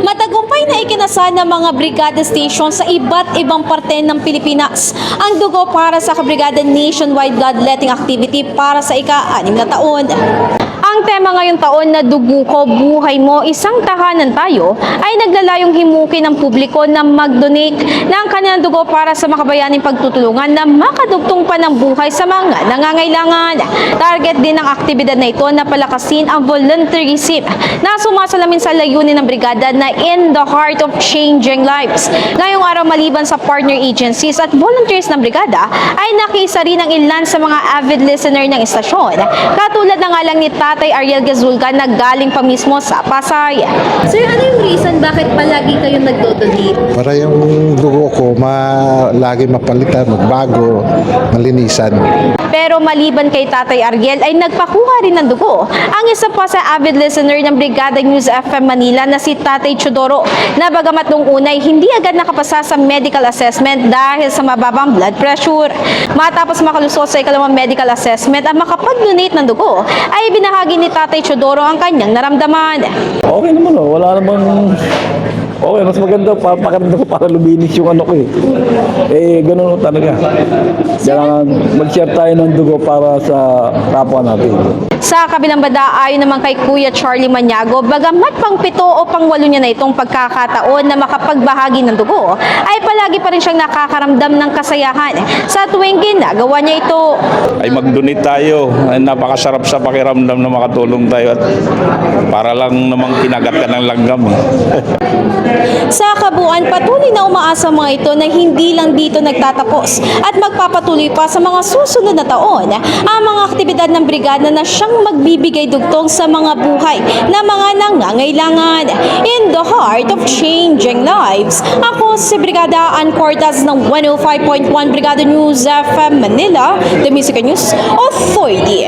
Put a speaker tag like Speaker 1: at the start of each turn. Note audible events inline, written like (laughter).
Speaker 1: Matagumpay na ikinasal ng mga brigada station sa iba't ibang parte ng Pilipinas ang dugo para sa Kabrigada Nationwide Bloodletting Activity para sa ika-anim na taon. Ang tema ngayong taon na Dugo ko, Buhay mo, Isang Tahanan Tayo ay naglalayong himukin ng publiko na mag-donate ng kanilang dugo para sa makabayaning pagtutulungan na makadugtong pa ng buhay sa mga nangangailangan. Target din ng aktibidad na ito na palakasin ang volunteerism na sumasalamin sa layunin ng brigada na in the heart of changing lives. Ngayong araw maliban sa partner agencies at volunteers ng brigada ay nakiisa rin ang ilan sa mga avid listener ng istasyon. Katulad na nga lang ni Tatay Ariel Gazulga na galing pa mismo sa Pasay. Sir, ano yung reason bakit palagi kayong nagdodonate?
Speaker 2: Para yung dugo ko ma lagi mapalitan, magbago, malinisan.
Speaker 1: Pero maliban kay Tatay Ariel ay nagpakuha rin ng dugo. Ang isa pa sa avid listener ng Brigada News FM Manila na si Tatay Chodoro na bagamat nung unay hindi agad nakapasa sa medical assessment dahil sa mababang blood pressure. Matapos makalusot sa ikalawang medical assessment at makapag-donate ng dugo ay binahagi ni Tatay Chodoro ang kanyang naramdaman.
Speaker 3: Okay naman oh, wala namang Okay, mas maganda pa pakiramdam ko para luminis yung ano ko eh. Eh, ganun ho talaga. Kailangan mag-share tayo ng dugo para sa kapwa natin.
Speaker 1: Sa kabilang banda, ayon naman kay Kuya Charlie Maniago, bagamat pang pito o pang walo niya na itong pagkakataon na makapagbahagi ng dugo, ay palagi pa rin siyang nakakaramdam ng kasayahan sa tuwing ginagawa niya ito.
Speaker 4: ay mag-donate tayo. Ay, napakasarap sa pakiramdam na makatulong tayo at para lang namang kinagat ka ng langgam. (laughs)
Speaker 1: Sa kabuuan, patuloy na umaasa mga ito na hindi lang dito nagtatapos at magpapatuloy pa sa mga susunod na taon ang mga aktibidad ng brigada na siyang magbibigay dugtong sa mga buhay na mga nangangailangan. In the heart of changing lives, ako si Brigada Ann Cortez ng 105.1 Brigada News FM Manila, The Music News Authority.